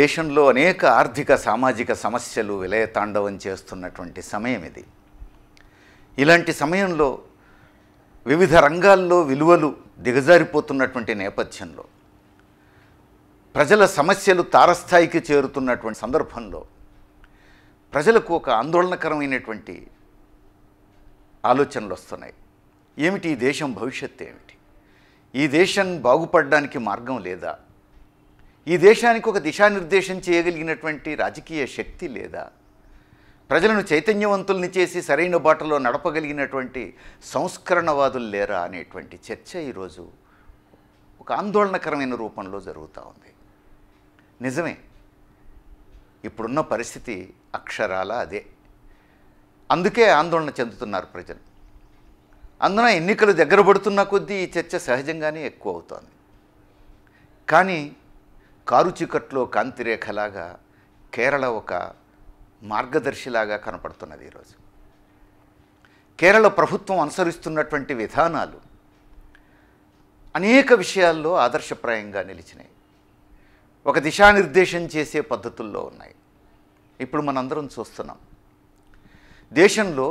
దేశంలో అనేక ఆర్థిక సామాజిక సమస్యలు విలయతాండవం చేస్తున్నటువంటి సమయం ఇది. ఇలాంటి సమయంలో వివిధ రంగాల్లో విలువలు దిగజారిపోతున్నటువంటి నేపథ్యంలో ప్రజల సమస్యలు తారస్థాయికి చేరుతున్నటువంటి సందర్భంలో ప్రజలకు ఒక ఆందోళనకరమైనటువంటి ఆలోచనలు వస్తున్నాయి. ఏమిటి ఈ దేశం భవిష్యత్తు ఏమిటి? ఈ దేశం బాగుపడడానికి మార్గం లేదా? ఈ దేశానికి ఒక దిశానిర్దేశం చేయగలిగినటువంటి రాజకీయ శక్తి లేదా? ప్రజలను చైతన్యవంతుల్ని చేసి సరైన బాటలో నడపగలిగినటువంటి సంస్కరణవాదులు లేరా అనేటువంటి చర్చ ఈరోజు ఒక ఆందోళనకరమైన రూపంలో జరుగుతూ ఉంది. నిజమే. ఇప్పుడున్న పరిస్థితి అక్షరాల అదే. అందుకే ఆందోళన చెందుతున్నారు ప్రజలు. అందున ఎన్నికలు దగ్గర పడుతున్న కొద్దీ ఈ చర్చ సహజంగానే ఎక్కువ అవుతోంది. కానీ కారు చీకట్లో కాంతిరేఖలాగా కేరళ ఒక మార్గదర్శిలాగా కనపడుతున్నది ఈరోజు కేరళ ప్రభుత్వం అనుసరిస్తున్నటువంటి విధానాలు అనేక విషయాల్లో ఆదర్శప్రాయంగా నిలిచినాయి. ఒక దిశానిర్దేశం చేసే పద్ధతుల్లో ఉన్నాయి. ఇప్పుడు మనందరం చూస్తున్నాం. దేశంలో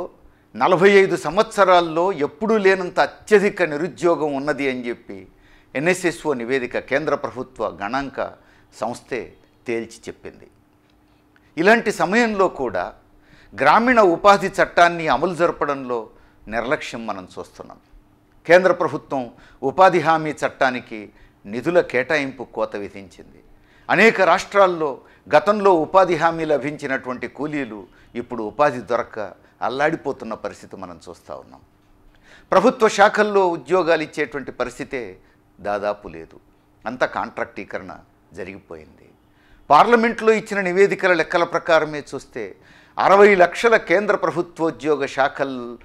నలభై ఐదు సంవత్సరాల్లో ఎప్పుడూ లేనంత అత్యధిక నిరుద్యోగం ఉన్నది అని చెప్పి ఎన్ఎస్ఎస్ఓ నివేదిక కేంద్ర ప్రభుత్వ గణాంక సంస్థే తేల్చి చెప్పింది. ఇలాంటి సమయంలో కూడా గ్రామీణ ఉపాధి చట్టాన్ని అమలు జరపడంలో నిర్లక్ష్యం మనం చూస్తున్నాం. కేంద్ర ప్రభుత్వం ఉపాధి హామీ చట్టానికి నిధుల కేటాయింపు కోత విధించింది. అనేక రాష్ట్రాల్లో గతంలో ఉపాధి హామీ లభించినటువంటి కూలీలు ఇప్పుడు ఉపాధి దొరక్క అల్లాడిపోతున్న పరిస్థితి మనం చూస్తూ ఉన్నాం. ప్రభుత్వ శాఖల్లో ఉద్యోగాలు ఇచ్చేటువంటి పరిస్థితే దాదాపు లేదు. అంత కాంట్రాక్టీకరణ జరిగిపోయింది. పార్లమెంట్లో ఇచ్చిన నివేదికల లెక్కల ప్రకారమే చూస్తే అరవై లక్షల కేంద్ర ప్రభుత్వోద్యోగ శాఖలు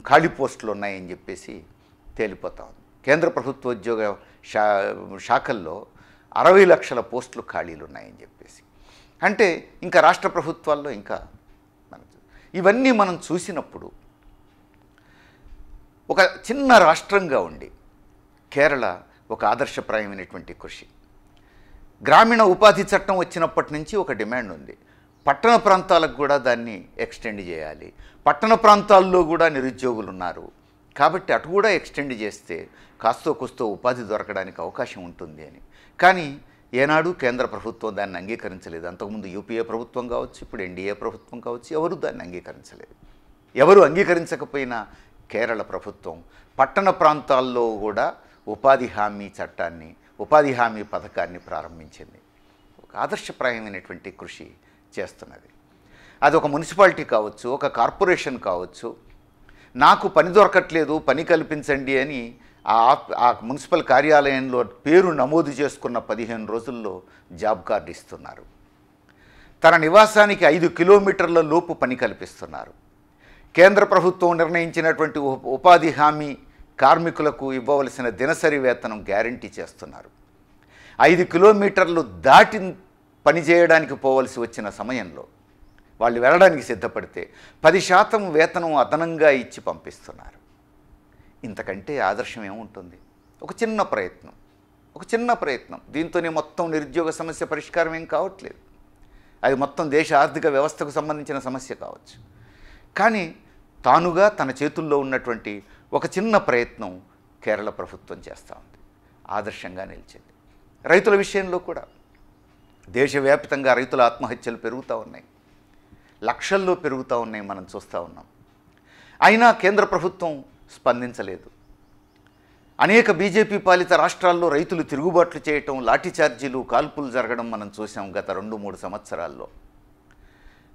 ఖాళీ పోస్టులు ఉన్నాయని చెప్పేసి తేలిపోతా ఉంది. కేంద్ర ప్రభుత్వోద్యోగ శా శాఖల్లో అరవై లక్షల పోస్టులు ఖాళీలు ఉన్నాయని చెప్పేసి. అంటే ఇంకా రాష్ట్ర ప్రభుత్వాల్లో ఇంకా ఇవన్నీ మనం చూసినప్పుడు ఒక చిన్న రాష్ట్రంగా ఉండి కేరళ ఒక ఆదర్శప్రాయమైనటువంటి కృషి. గ్రామీణ ఉపాధి చట్టం వచ్చినప్పటి నుంచి ఒక డిమాండ్ ఉంది. పట్టణ ప్రాంతాలకు కూడా దాన్ని ఎక్స్టెండ్ చేయాలి. పట్టణ ప్రాంతాల్లో కూడా నిరుద్యోగులు ఉన్నారు. కాబట్టి అటు కూడా ఎక్స్టెండ్ చేస్తే కాస్తో కూస్తో ఉపాధి దొరకడానికి అవకాశం ఉంటుంది అని. కానీ ఏనాడు కేంద్ర ప్రభుత్వం దాన్ని అంగీకరించలేదు. అంతకుముందు యూపీఏ ప్రభుత్వం కావచ్చు ఇప్పుడు ఎన్డీఏ ప్రభుత్వం కావచ్చు ఎవరు దాన్ని అంగీకరించలేదు. ఎవరు అంగీకరించకపోయినా కేరళ ప్రభుత్వం పట్టణ ప్రాంతాల్లో కూడా ఉపాధి హామీ చట్టాన్ని ఉపాధి హామీ పథకాన్ని ప్రారంభించింది. ఒక ఆదర్శప్రాయమైనటువంటి కృషి చేస్తున్నది. అది ఒక మున్సిపాలిటీ కావచ్చు ఒక కార్పొరేషన్ కావచ్చు. నాకు పని దొరకట్లేదు పని కల్పించండి అని ఆ ఆ మున్సిపల్ కార్యాలయంలో పేరు నమోదు చేసుకున్న పదిహేను రోజుల్లో జాబ్ కార్డు ఇస్తున్నారు. తన నివాసానికి ఐదు కిలోమీటర్ల లోపు పని కల్పిస్తున్నారు. కేంద్ర ప్రభుత్వం నిర్ణయించినటువంటి ఉపాధి హామీ కార్మికులకు ఇవ్వవలసిన దినసరి వేతనం గ్యారంటీ చేస్తున్నారు. ఐదు కిలోమీటర్లు దాటి పనిచేయడానికి పోవలసి వచ్చిన సమయంలో వాళ్ళు వెళ్ళడానికి సిద్ధపడితే పది శాతం వేతనం అదనంగా ఇచ్చి పంపిస్తున్నారు. ఇంతకంటే ఆదర్శం ఏముంటుంది? ఒక చిన్న ప్రయత్నం. ఒక చిన్న ప్రయత్నం. దీంతోనే మొత్తం నిరుద్యోగ సమస్య పరిష్కారం ఏం కావట్లేదు. అది మొత్తం దేశ ఆర్థిక వ్యవస్థకు సంబంధించిన సమస్య కావచ్చు. కానీ తానుగా తన చేతుల్లో ఉన్నటువంటి ఒక చిన్న ప్రయత్నం కేరళ ప్రభుత్వం చేస్తూ ఉంది. ఆదర్శంగా నిలిచింది. రైతుల విషయంలో కూడా దేశవ్యాప్తంగా రైతుల ఆత్మహత్యలు పెరుగుతూ ఉన్నాయి. లక్షల్లో పెరుగుతూ ఉన్నాయి మనం చూస్తూ ఉన్నాం. అయినా కేంద్ర ప్రభుత్వం స్పందించలేదు. అనేక బీజేపీ పాలిత రాష్ట్రాల్లో రైతులు తిరుగుబాట్లు చేయటం లాఠీఛార్జీలు కాల్పులు జరగడం మనం చూసాం గత రెండు మూడు సంవత్సరాల్లో.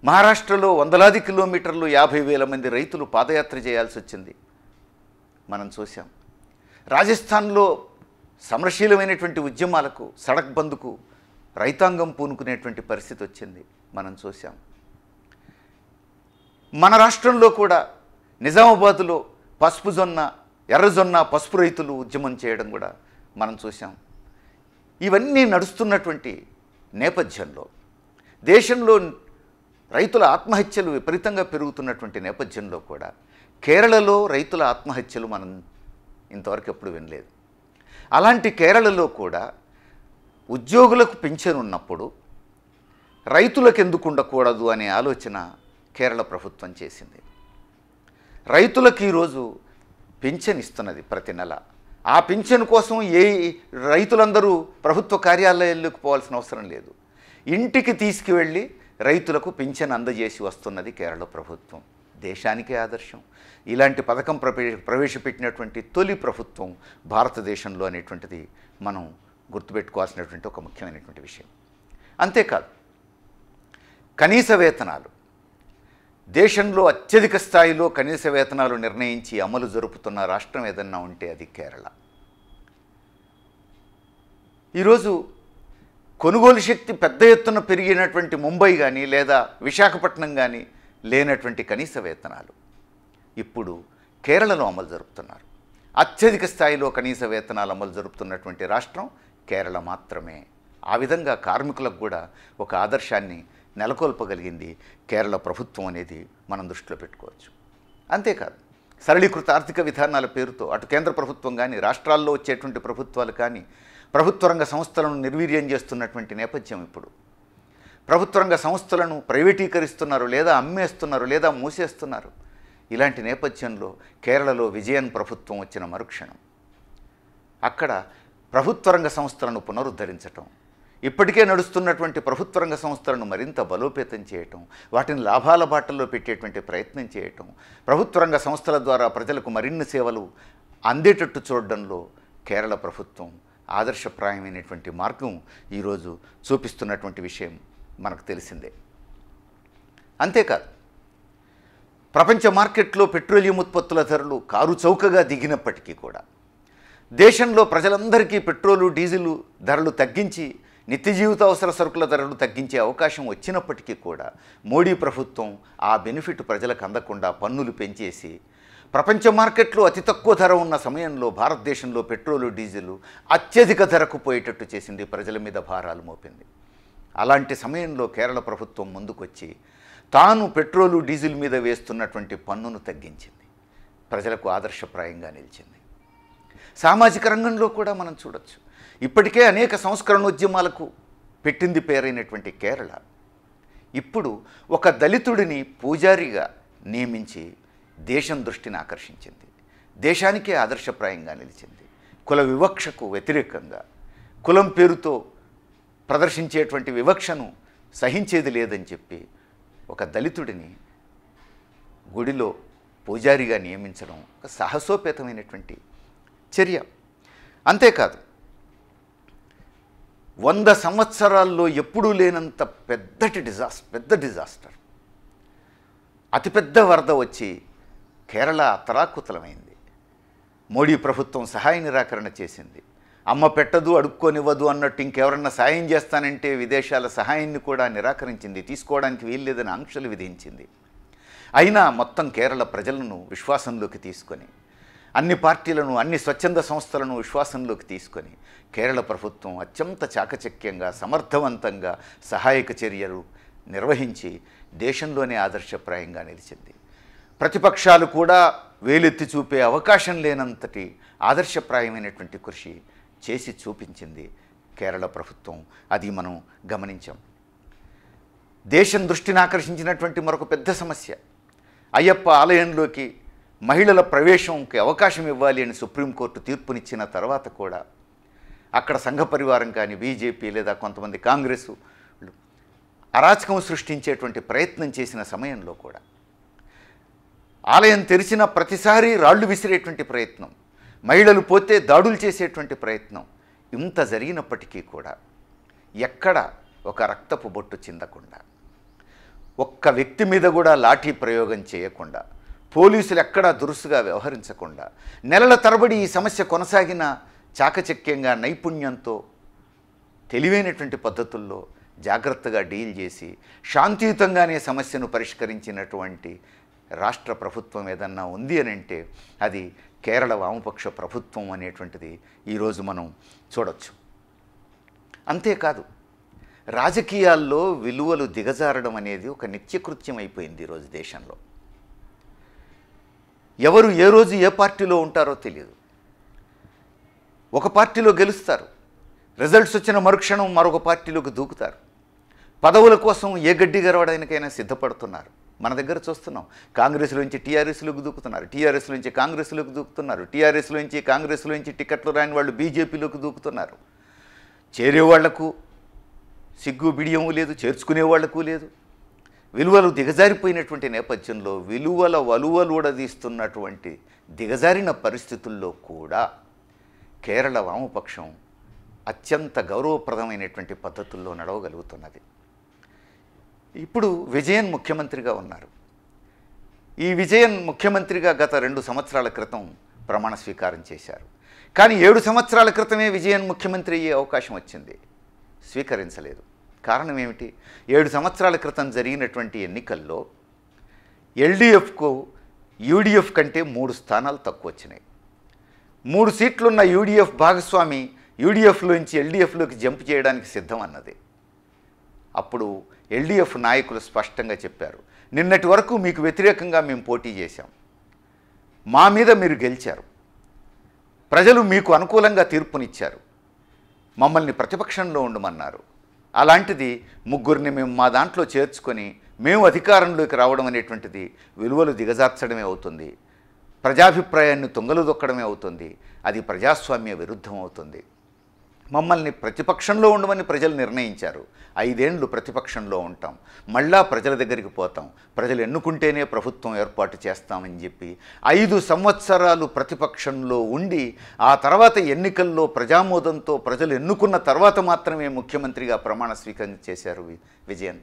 మహారాష్ట్రలో వందలాది కిలోమీటర్లు యాభై వేల మంది రైతులు పాదయాత్ర చేయాల్సి వచ్చింది. మనం చూసాం రాజస్థాన్లో సమరశీలమైనటువంటి ఉద్యమాలకు సడక్ బంద్కు రైతాంగం పూనుకునేటువంటి పరిస్థితి వచ్చింది మనం చూసాం మన రాష్ట్రంలో కూడా నిజామాబాద్లో పసుపు జొన్న ఎర్రజొన్న పసుపు రైతులు ఉద్యమం చేయడం కూడా మనం చూసాం ఇవన్నీ నడుస్తున్నటువంటి నేపథ్యంలో దేశంలో రైతుల ఆత్మహత్యలు విపరీతంగా పెరుగుతున్నటువంటి నేపథ్యంలో కూడా కేరళలో రైతుల ఆత్మహత్యలు మనం ఇంతవరకు ఎప్పుడు వినలేదు. అలాంటి కేరళలో కూడా ఉద్యోగులకు పింఛను ఉన్నప్పుడు రైతులకు ఎందుకు ఉండకూడదు అనే ఆలోచన కేరళ ప్రభుత్వం చేసింది. రైతులకు ఈరోజు పింఛన్ ఇస్తున్నది ప్రతి నెల. ఆ పింఛన్ కోసం ఏ రైతులందరూ ప్రభుత్వ కార్యాలయాలకు పోవాల్సిన అవసరం లేదు. ఇంటికి తీసుకువెళ్ళి రైతులకు పింఛన్ అందజేసి వస్తున్నది కేరళ ప్రభుత్వం. దేశానికే ఆదర్శం. ఇలాంటి పథకం ప్రవేశ ప్రవేశపెట్టినటువంటి తొలి ప్రభుత్వం భారతదేశంలో అనేటువంటిది మనం గుర్తుపెట్టుకోవాల్సినటువంటి ఒక ముఖ్యమైనటువంటి విషయం. అంతేకాదు కనీస వేతనాలు. దేశంలో అత్యధిక స్థాయిలో కనీస వేతనాలు నిర్ణయించి అమలు జరుపుతున్న రాష్ట్రం ఏదన్నా ఉంటే అది కేరళ. ఈరోజు కొనుగోలు శక్తి పెద్ద ఎత్తున పెరిగినటువంటి ముంబై కానీ లేదా విశాఖపట్నం కానీ లేనటువంటి కనీస వేతనాలు. ఇప్పుడు కేరళలో అమలు జరుపుతున్నారు. అత్యధిక స్థాయిలో కనీస వేతనాలు అమలు జరుపుతున్నటువంటి రాష్ట్రం కేరళ మాత్రమే. ఆ విధంగా కార్మికులకు కూడా ఒక ఆదర్శాన్ని నెలకొల్పగలిగింది కేరళ ప్రభుత్వం అనేది మనం దృష్టిలో పెట్టుకోవచ్చు. అంతేకాదు సరళీకృత ఆర్థిక విధానాల పేరుతో అటు కేంద్ర ప్రభుత్వం కానీ రాష్ట్రాల్లో వచ్చేటువంటి ప్రభుత్వాలు కానీ ప్రభుత్వ రంగ సంస్థలను నిర్వీర్యం చేస్తున్నటువంటి నేపథ్యం ఇప్పుడు ప్రభుత్వ రంగ సంస్థలను ప్రైవేటీకరిస్తున్నారు లేదా అమ్మేస్తున్నారు లేదా మూసేస్తున్నారు. ఇలాంటి నేపథ్యంలో కేరళలో విజయన్ ప్రభుత్వం వచ్చిన మరుక్షణం. అక్కడ ప్రభుత్వ రంగ సంస్థలను పునరుద్ధరించటం ఇప్పటికే నడుస్తున్నటువంటి ప్రభుత్వ రంగ సంస్థలను మరింత బలోపేతం చేయటం వాటిని లాభాల బాటల్లో పెట్టేటువంటి ప్రయత్నం చేయటం ప్రభుత్వ రంగ సంస్థల ద్వారా ప్రజలకు మరిన్ని సేవలు అందేటట్టు చూడడంలో కేరళ ప్రభుత్వం ఆదర్శప్రాయమైనటువంటి మార్గం ఈరోజు చూపిస్తున్నటువంటి విషయం. మనకు తెలిసిందే. అంతేకాదు ప్రపంచ మార్కెట్లో పెట్రోలియం ఉత్పత్తుల ధరలు కారు చౌకగా దిగినప్పటికీ కూడా దేశంలో ప్రజలందరికీ పెట్రోలు డీజిల్ ధరలు తగ్గించి నిత్య జీవిత అవసర సరుకుల ధరలు తగ్గించే అవకాశం వచ్చినప్పటికీ కూడా మోడీ ప్రభుత్వం ఆ బెనిఫిట్ ప్రజలకు అందకుండా పన్నులు పెంచేసి ప్రపంచ మార్కెట్లో అతి తక్కువ ధర ఉన్న సమయంలో భారతదేశంలో పెట్రోలు డీజిల్ అత్యధిక ధరకు పోయేటట్టు చేసింది ప్రజల మీద భారాలు మోపింది. అలాంటి సమయంలో కేరళ ప్రభుత్వం ముందుకొచ్చి తాను పెట్రోలు డీజిల్ మీద వేస్తున్నటువంటి పన్నును తగ్గించింది. ప్రజలకు ఆదర్శప్రాయంగా నిలిచింది. సామాజిక రంగంలో కూడా మనం చూడొచ్చు. ఇప్పటికే అనేక సంస్కరణోద్యమాలకు పెట్టింది పేరైనటువంటి కేరళ. ఇప్పుడు ఒక దళితుడిని పూజారిగా నియమించి దేశం దృష్టిని ఆకర్షించింది. దేశానికే ఆదర్శప్రాయంగా నిలిచింది. కుల వివక్షకు వ్యతిరేకంగా కులం పేరుతో ప్రదర్శించేటువంటి వివక్షను సహించేది లేదని చెప్పి ఒక దళితుడిని గుడిలో పూజారిగా నియమించడం ఒక సాహసోపేతమైనటువంటి చర్య. అంతేకాదు వంద సంవత్సరాల్లో ఎప్పుడూ లేనంత పెద్దటి డిజాస్ పెద్ద డిజాస్టర్. అతిపెద్ద వరద వచ్చి కేరళ అతరాకుతలమైంది మోడీ ప్రభుత్వం సహాయ నిరాకరణ చేసింది. అమ్మ పెట్టదు అడుక్కోనివ్వదు అన్నట్టు ఇంకెవరన్నా సాయం చేస్తానంటే విదేశాల సహాయాన్ని కూడా నిరాకరించింది. తీసుకోవడానికి వీల్లేదని ఆంక్షలు విధించింది. అయినా మొత్తం కేరళ ప్రజలను విశ్వాసంలోకి తీసుకొని అన్ని పార్టీలను అన్ని స్వచ్ఛంద సంస్థలను విశ్వాసంలోకి తీసుకొని కేరళ ప్రభుత్వం అత్యంత చాకచక్యంగా సమర్థవంతంగా సహాయక చర్యలు నిర్వహించి దేశంలోనే ఆదర్శప్రాయంగా నిలిచింది. ప్రతిపక్షాలు కూడా వేలెత్తి చూపే అవకాశం లేనంతటి ఆదర్శప్రాయమైనటువంటి కృషి చేసి చూపించింది కేరళ ప్రభుత్వం. అది మనం గమనించాం. దేశం దృష్టిని ఆకర్షించినటువంటి మరొక పెద్ద సమస్య. అయ్యప్ప ఆలయంలోకి మహిళల ప్రవేశంకి అవకాశం ఇవ్వాలి అని సుప్రీంకోర్టు తీర్పునిచ్చిన తర్వాత కూడా అక్కడ సంఘ పరివారం కానీ బీజేపీ లేదా కొంతమంది కాంగ్రెస్ అరాచకం సృష్టించేటువంటి ప్రయత్నం చేసిన సమయంలో కూడా ఆలయం తెరిచిన ప్రతిసారి రాళ్ళు విసిరేటువంటి ప్రయత్నం. మహిళలు పోతే దాడులు చేసేటువంటి ప్రయత్నం ఇంత జరిగినప్పటికీ కూడా ఎక్కడ ఒక రక్తపు బొట్టు చిందకుండా ఒక్క వ్యక్తి మీద కూడా లాఠీ ప్రయోగం చేయకుండా పోలీసులు ఎక్కడా దురుసుగా వ్యవహరించకుండా నెలల తరబడి ఈ సమస్య కొనసాగిన చాకచక్యంగా నైపుణ్యంతో తెలివైనటువంటి పద్ధతుల్లో జాగ్రత్తగా డీల్ చేసి శాంతియుతంగానే సమస్యను పరిష్కరించినటువంటి రాష్ట్ర ప్రభుత్వం ఏదన్నా ఉంది అని అంటే అది కేరళ వామపక్ష ప్రభుత్వం అనేటువంటిది ఈరోజు మనం చూడొచ్చు. అంతేకాదు రాజకీయాల్లో విలువలు దిగజారడం అనేది ఒక నిత్యకృత్యం అయిపోయింది ఈరోజు దేశంలో. ఎవరు ఏ రోజు ఏ పార్టీలో ఉంటారో తెలియదు ఒక పార్టీలో గెలుస్తారు రిజల్ట్స్ వచ్చిన మరుక్షణం మరొక పార్టీలోకి దూకుతారు. పదవుల కోసం ఏ గడ్డి గరవడానికైనా సిద్ధపడుతున్నారు. మన దగ్గర చూస్తున్నాం. కాంగ్రెస్ నుంచి టీఆర్ఎస్లోకి దూకుతున్నారు. టీఆర్ఎస్ నుంచి కాంగ్రెస్లోకి దూకుతున్నారు. టీఆర్ఎస్ నుంచి కాంగ్రెస్ నుంచి టికెట్లు రాని వాళ్ళు బీజేపీలోకి దూకుతున్నారు. చేరే వాళ్ళకు సిగ్గు బిడియము లేదు చేర్చుకునే వాళ్ళకు లేదు. విలువలు దిగజారిపోయినటువంటి నేపథ్యంలో విలువల వలువలుడదీస్తున్నటువంటి దిగజారిన పరిస్థితుల్లో కూడా కేరళ వామపక్షం అత్యంత గౌరవప్రదమైనటువంటి పద్ధతుల్లో నడవగలుగుతున్నది. ఇప్పుడు విజయన్ ముఖ్యమంత్రిగా ఉన్నారు. ఈ విజయన్ ముఖ్యమంత్రిగా గత రెండు సంవత్సరాల క్రితం ప్రమాణ స్వీకారం చేశారు. కానీ ఏడు సంవత్సరాల క్రితమే విజయన్ ముఖ్యమంత్రి అయ్యే అవకాశం వచ్చింది. స్వీకరించలేదు. కారణం ఏమిటి? ఏడు సంవత్సరాల క్రితం జరిగినటువంటి ఎన్నికల్లో ఎల్డీఎఫ్కు యూడిఎఫ్ కంటే మూడు స్థానాలు తక్కువ వచ్చినాయి. మూడు సీట్లున్న యూడిఎఫ్ భాగస్వామి యూడిఎఫ్లోంచి ఎల్డీఎఫ్లోకి జంప్ చేయడానికి సిద్ధం అన్నది. అప్పుడు ఎల్డీఎఫ్ నాయకులు స్పష్టంగా చెప్పారు నిన్నటి వరకు మీకు వ్యతిరేకంగా మేము పోటీ చేశాం. మా మీద మీరు గెలిచారు. ప్రజలు మీకు అనుకూలంగా తీర్పునిచ్చారు. మమ్మల్ని ప్రతిపక్షంలో ఉండమన్నారు. అలాంటిది ముగ్గురిని మేము మా దాంట్లో చేర్చుకొని మేము అధికారంలోకి రావడం అనేటువంటిది విలువలు దిగజార్చడమే అవుతుంది. ప్రజాభిప్రాయాన్ని తొంగలు దొక్కడమే అవుతుంది. అది ప్రజాస్వామ్య విరుద్ధం అవుతుంది. మమ్మల్ని ప్రతిపక్షంలో ఉండమని ప్రజలు నిర్ణయించారు. ఐదేండ్లు ప్రతిపక్షంలో ఉంటాం. మళ్ళా ప్రజల దగ్గరికి పోతాం. ప్రజలు ఎన్నుకుంటేనే ప్రభుత్వం ఏర్పాటు చేస్తామని చెప్పి ఐదు సంవత్సరాలు ప్రతిపక్షంలో ఉండి ఆ తర్వాత ఎన్నికల్లో ప్రజామోదంతో ప్రజలు ఎన్నుకున్న తర్వాత మాత్రమే ముఖ్యమంత్రిగా ప్రమాణ స్వీకారం చేశారు విజయన్.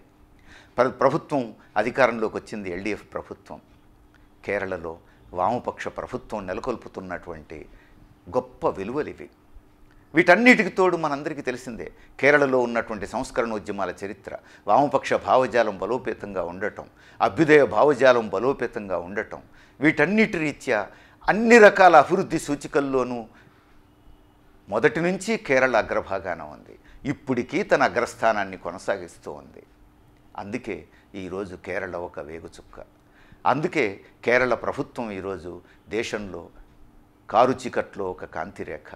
ప్ర ప్రభుత్వం అధికారంలోకి వచ్చింది ఎల్డీఎఫ్ ప్రభుత్వం. కేరళలో వామపక్ష ప్రభుత్వం నెలకొల్పుతున్నటువంటి గొప్ప విలువలు ఇవి. వీటన్నిటికి తోడు మనందరికీ తెలిసిందే కేరళలో ఉన్నటువంటి సంస్కరణ ఉద్యమాల చరిత్ర వామపక్ష భావజాలం బలోపేతంగా ఉండటం అభ్యుదయ భావజాలం బలోపేతంగా ఉండటం వీటన్నిటి రీత్యా అన్ని రకాల అభివృద్ధి సూచికల్లోనూ మొదటి నుంచి కేరళ అగ్రభాగాన ఉంది. ఇప్పటికీ తన అగ్రస్థానాన్ని కొనసాగిస్తూ ఉంది. అందుకే ఈరోజు కేరళ ఒక వేగుచుక్క. అందుకే కేరళ ప్రభుత్వం ఈరోజు దేశంలో కారు చీకట్లో ఒక కాంతిరేఖ.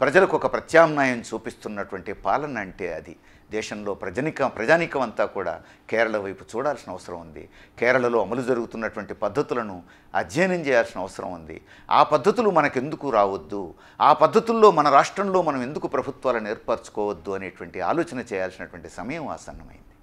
ప్రజలకు ఒక ప్రత్యామ్నాయం చూపిస్తున్నటువంటి పాలన అంటే అది. దేశంలో ప్రజనిక ప్రజానికం అంతా కూడా కేరళ వైపు చూడాల్సిన అవసరం ఉంది. కేరళలో అమలు జరుగుతున్నటువంటి పద్ధతులను అధ్యయనం చేయాల్సిన అవసరం ఉంది. ఆ పద్ధతులు మనకెందుకు రావద్దు? ఆ పద్ధతుల్లో మన రాష్ట్రంలో మనం ఎందుకు ప్రభుత్వాలను ఏర్పరచుకోవద్దు అనేటువంటి ఆలోచన చేయాల్సినటువంటి సమయం ఆసన్నమైంది.